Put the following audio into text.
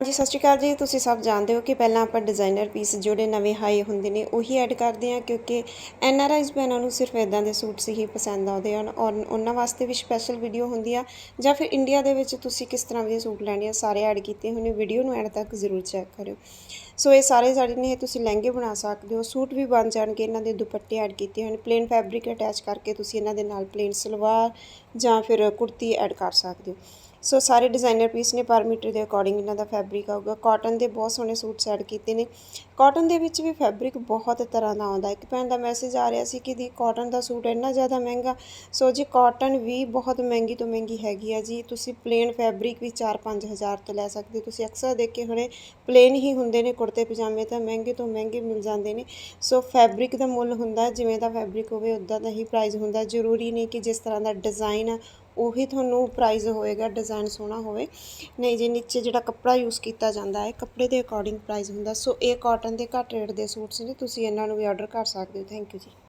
ਜੀ ਸਤਿ ਸ਼੍ਰੀ ਅਕਾਲ ਜੀ। ਤੁਸੀਂ ਸਭ ਜਾਣਦੇ ਹੋ ਕਿ ਪਹਿਲਾਂ ਆਪਾਂ ਡਿਜ਼ਾਈਨਰ ਪੀਸ ਜਿਹੜੇ ਨਵੇਂ ਹਾਈ ਹੁੰਦੇ ਨੇ ਉਹੀ ਐਡ ਕਰਦੇ ਹਾਂ ਕਿਉਂਕਿ ਐਨ ਆਰ ਆਈਜ਼ ਭੈਣਾਂ ਨੂੰ ਸਿਰਫ ਇਦਾਂ ਦੇ ਸੂਟਸ ਹੀ ਪਸੰਦ ਆਉਂਦੇ ਹਨ ਔਰ ਉਹਨਾਂ ਵਾਸਤੇ ਵੀ ਸਪੈਸ਼ਲ ਵੀਡੀਓ ਹੁੰਦੀ ਆ ਜਾਂ ਫਿਰ ਇੰਡੀਆ ਦੇ ਵਿੱਚ ਤੁਸੀਂ ਕਿਸ ਤਰ੍ਹਾਂ ਦੇ ਸੂਟ ਲੈਣੇ ਆ, ਸਾਰੇ ਐਡ ਕੀਤੇ ਹੋਏ ਨੇ ਵੀਡੀਓ ਨੂੰ ਐਡ ਤੱਕ ਜ਼ਰੂਰ ਚੈੱਕ ਕਰਿਓ। ਸੋ ਇਹ ਸਾਰੇ ਜਿਹੜੇ ਨੇ ਇਹ ਤੁਸੀਂ ਲਹਿੰਗੇ ਬਣਾ ਸਕਦੇ ਹੋ, ਸੂਟ ਵੀ ਬਣ ਜਾਣਗੇ, ਇਹਨਾਂ ਦੇ ਦੁਪੱਟੇ ਐਡ ਕੀਤੇ ਹੋਣ ਪਲੇਨ ਫੈਬਰਿਕ ਅਟੈਚ ਕਰਕੇ ਤੁਸੀਂ ਇਹਨਾਂ ਦੇ ਨਾਲ ਪਲੇਨ ਸਲਵਾਰ ਜਾਂ ਫਿਰ ਕੁੜਤੀ ਐਡ ਕਰ ਸਕਦੇ ਹੋ। ਸੋ ਸਾਰੇ ਡਿਜ਼ਾਈਨਰ ਪੀਸ ਨੇ ਪਰ ਮੀਟਰ ਦੇ ਅਕੋਰਡਿੰਗ ਇਹਨਾਂ ਦਾ ਫੈਬਰਿਕ ਫੈਬਰਿਕ ਆਊਗਾ। ਕਾਟਨ ਦੇ ਬਹੁਤ ਸੋਹਣੇ ਸੂਟ ਐਡ ਕੀਤੇ ਨੇ। ਕਾਟਨ ਦੇ ਵਿੱਚ ਵੀ ਫੈਬਰਿਕ ਬਹੁਤ ਤਰ੍ਹਾਂ ਦਾ ਆਉਂਦਾ। ਇੱਕ ਭੈਣ ਦਾ ਮੈਸੇਜ ਆ ਰਿਹਾ ਸੀ ਕਿ ਦੀ ਕਾਟਨ ਦਾ ਸੂਟ ਇੰਨਾ ਜ਼ਿਆਦਾ ਮਹਿੰਗਾ। ਸੋ ਜੀ ਕਾਟਨ ਵੀ ਬਹੁਤ ਮਹਿੰਗੀ ਤੋਂ ਮਹਿੰਗੀ ਹੈਗੀ ਆ ਜੀ। ਤੁਸੀਂ ਪਲੇਨ ਫੈਬਰਿਕ ਵੀ 4-5 ਹਜ਼ਾਰ ਤੋਂ ਲੈ ਸਕਦੇ ਹੋ। ਤੁਸੀਂ ਅਕਸਰ ਦੇਖੇ ਹੋਣੇ ਪਲੇਨ ਹੀ ਹੁੰਦੇ ਨੇ ਕੁੜਤੇ, ਪਜਾਮੇ ਤਾਂ ਮਹਿੰਗੇ ਤੋਂ ਮਹਿੰਗੇ ਮਿਲ ਜਾਂਦੇ ਨੇ। ਸੋ ਫੈਬਰਿਕ ਦਾ ਮੁੱਲ ਹੁੰਦਾ, ਜਿਵੇਂ ਦਾ ਫੈਬਰਿਕ ਹੋਵੇ ਉਦਾਂ ਦਾ ਹੀ ਪ੍ਰਾਈਸ ਹੁੰਦਾ। ਜ਼ਰੂਰੀ ਨਹੀਂ ਕਿ ਜਿਸ ਤਰ੍ਹਾਂ ਦਾ ਡਿਜ਼ਾਈਨ ਆ ਉਹੀ ਤੁਹਾਨੂੰ ਪ੍ਰਾਈਸ ਹੋਏਗਾ ਡਿਜ਼ਾਈਨ ਸੋਹਣਾ ਹੋਵੇ। ਨਹੀਂ ਜੀ, ਨੀਚੇ ਜਿਹੜਾ ਕੱਪੜਾ ਯੂਜ਼ ਕੀਤਾ ਜਾਂਦਾ ਹੈ, ਕੱਪੜੇ ਦੇ ਅਕੋਰਡਿੰਗ ਪ੍ਰਾਈਸ ਹੁੰਦਾ। ਸੋ ਇਹ ਕਾਟਨ ਦੇ ਘੱਟ ਰੇਟ ਦੇ ਸੂਟਸ ਨੇ ਤੁਸੀਂ ਇਹਨਾਂ ਨੂੰ ਵੀ ਆਰਡਰ ਕਰ ਸਕਦੇ ਹੋ। ਥੈਂਕ ਯੂ ਜੀ।